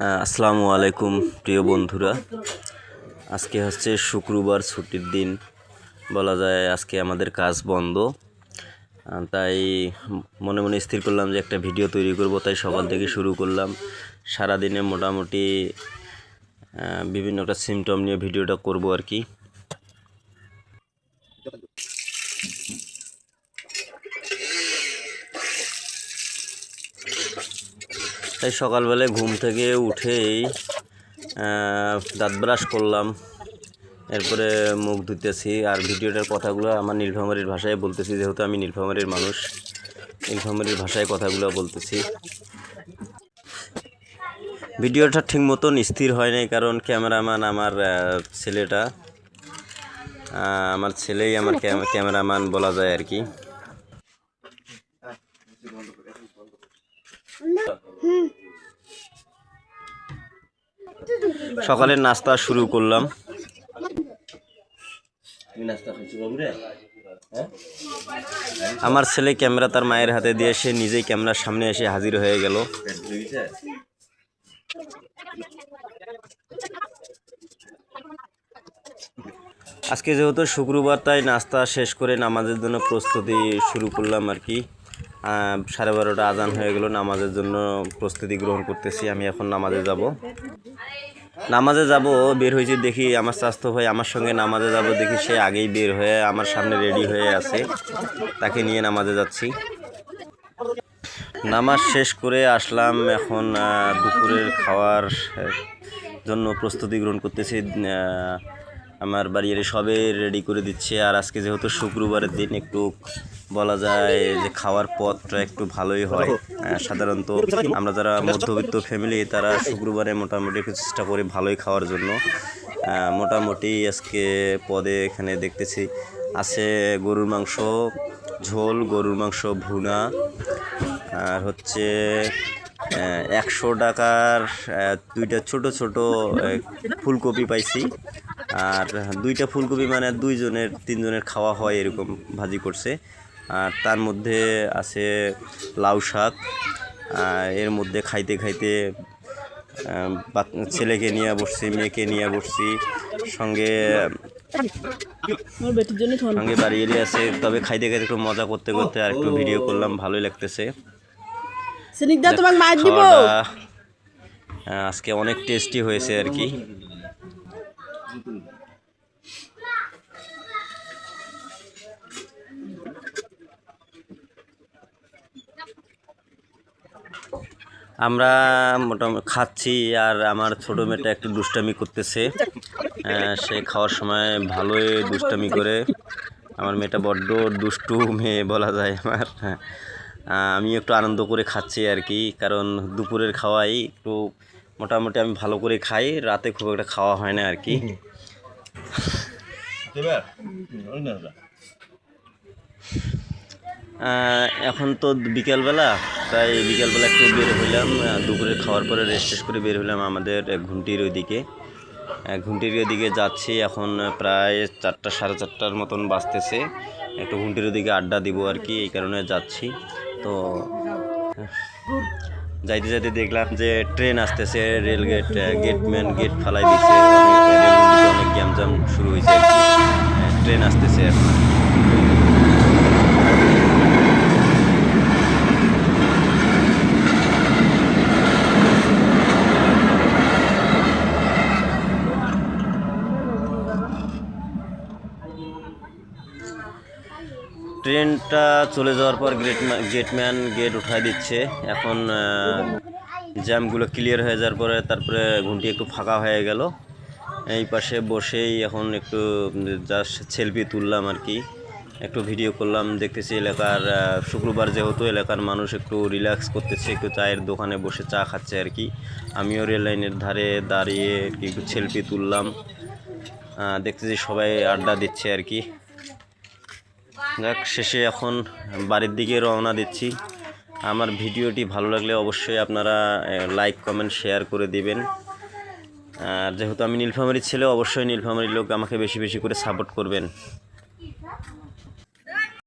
আসসালামু আলাইকুম, প্রিয় বন্ধুরা। আজকে হচ্ছে শুক্রবার ছুটির দিন। বলা যায় আজকে আমাদের কাজ বন্ধ। তাই মনে মনে স্থির করলাম যে একটা ভিডিও তৈরি করব, তাই সকাল থেকে শুরু করলাম। সারাদিনে মোটামুটি বিভিন্ন একটা সিমটম নিয়ে ভিডিওটা করব আর কি। তাই সকালবেলায় ঘুম থেকে উঠেই দাঁত ব্রাশ করলাম। এরপরে মুখ ধুতেছি আর ভিডিওটার কথাগুলো আমার নীলফামারীর ভাষায় বলতেছি, যেহেতু আমি নীলফামারীর মানুষ। নীলফামারীর ভাষায় কথাগুলো বলতেছি। ভিডিওটা ঠিক মতন স্থির হয় নাই, কারণ ক্যামেরাম্যান আমার ছেলেটা। আমার ছেলেই আমার ক্যামেরাম্যান বলা যায় আর কি। সকালের নাস্তা শুরু করলাম। আমার ছেলে ক্যামেরা তার মায়ের হাতে দিয়ে সে নিজেই ক্যামেরার সামনে এসে হাজির হয়ে গেল। আজকে যেহেতু শুক্রবার তাই নাস্তা শেষ করে নামাজের জন্য প্রস্তুতি শুরু করলাম আর কি। সাড়ে বারোটা আজান হয়ে গেল, নামাজের জন্য প্রস্তুতি গ্রহণ করতেছি, আমি এখন নামাজে যাব। নামাজে যাব, বের হয়েছি দেখি আমার স্বাস্থ্য ভাই আমার সঙ্গে নামাজে যাব, দেখি সে আগেই বের হয়ে আমার সামনে রেডি হয়ে আছে, তাকে নিয়ে নামাজে যাচ্ছি। নামাজ শেষ করে আসলাম, এখন দুপুরের খাওয়ার জন্য প্রস্তুতি গ্রহণ করতেছি আমার বাড়ির সবে রেডি করে দিচ্ছে, আর আজকে যেহেতু শুক্রবারের দিন, একটু বলা যায় যে খাওয়ার পথটা একটু ভালোই হয়। সাধারণত আমরা যারা মধ্যবিত্ত ফ্যামিলি তারা শুক্রবারে মোটামুটি একটু চেষ্টা করি ভালোই খাওয়ার জন্য। মোটামুটি আজকে পদে এখানে দেখতেছি আছে গরুর মাংস ঝোল গরুর মাংস ভুনা আর হচ্ছে একশো টাকার দুইটা ছোট ছোট ফুলকপি পাইছি। আর দুইটা ফুলকপি মানে দুইজনের তিনজনের খাওয়া হয় এরকম ভাজি করছে। আর তার মধ্যে আছে লাউ শাক এর মধ্যে খাইতে খাইতে ছেলেকে নিয়ে বসছি মেয়েকে নিয়ে বসছি সঙ্গে সঙ্গে বাড়ি এলে আছে তবে খাইতে খাইতে একটু মজা করতে করতে আর একটু ভিডিও করলাম ভালোই লাগতেছে। আজকে অনেক টেস্টি হয়েছে আর কি। আমরা মোটামুটি খাচ্ছি আর আমার ছোটো মেয়েটা একটু দুষ্টামি করতেছে। সে খাওয়ার সময় ভালোই দুষ্টামি করে। আমার মেয়েটা বড্ড দুষ্টু মেয়ে বলা যায় আমার। হ্যাঁ আমি একটু আনন্দ করে খাচ্ছি আর কি কারণ দুপুরের খাওয়াই একটু মোটামুটি আমি ভালো করে খাই রাতে খুব একটা খাওয়া হয় না আর কি। এখন তো বিকেলবেলা। তাই বিকেলবেলা একটু বের হইলাম দুপুরে খাওয়ার পরে রেস্ট করে বের হইলাম আমাদের ঘুমটির ওইদিকে। ঘুমটির ওইদিকে যাচ্ছি, এখন প্রায় চারটা, সাড়ে চারটার মতন বাজতেছে। একটু ঘুমটির ওইদিকে আড্ডা দিব আর কি, এই কারণে যাচ্ছি। তো, যাইতে যাইতে দেখলাম যে ট্রেন আসতেছে রেল গেট গেটম্যান গেট ফালাই দিছে। অনেক গ্যামজাম শুরু হয়েছে ট্রেন আসতেছে এখন। ট্রেনটা চলে যাওয়ার পর গেট গেটম্যান গেট উঠাই দিচ্ছে। এখন জ্যামগুলো ক্লিয়ার হয়ে যাওয়ার পরে তারপরে ঘুমটি একটু ফাঁকা হয়ে গেল। এই পাশে বসেই এখন একটু জাস্ট সেলফি তুললাম আর কি। একটু ভিডিও করলাম, দেখতেছি এলাকার শুক্রবার যেহেতু এলাকার মানুষ একটু রিল্যাক্স করতেছে, একটু চায়ের দোকানে বসে চা খাচ্ছে আর কি। আমিও রেল লাইনের ধারে দাঁড়িয়ে একটু সেলফি তুললাম। দেখতেছি সবাই আড্ডা দিচ্ছে আর কি। যাক, শেষে এখন বাড়ির দিকে রওনা দিচ্ছি। আমার ভিডিওটি ভালো লাগলে অবশ্যই আপনারা লাইক কমেন্ট শেয়ার করে দিবেন। আর যেহেতু আমি নীলফামারির ছেলে, অবশ্যই নীলফামারির লোক আমাকে বেশি বেশি করে সাপোর্ট করবেন।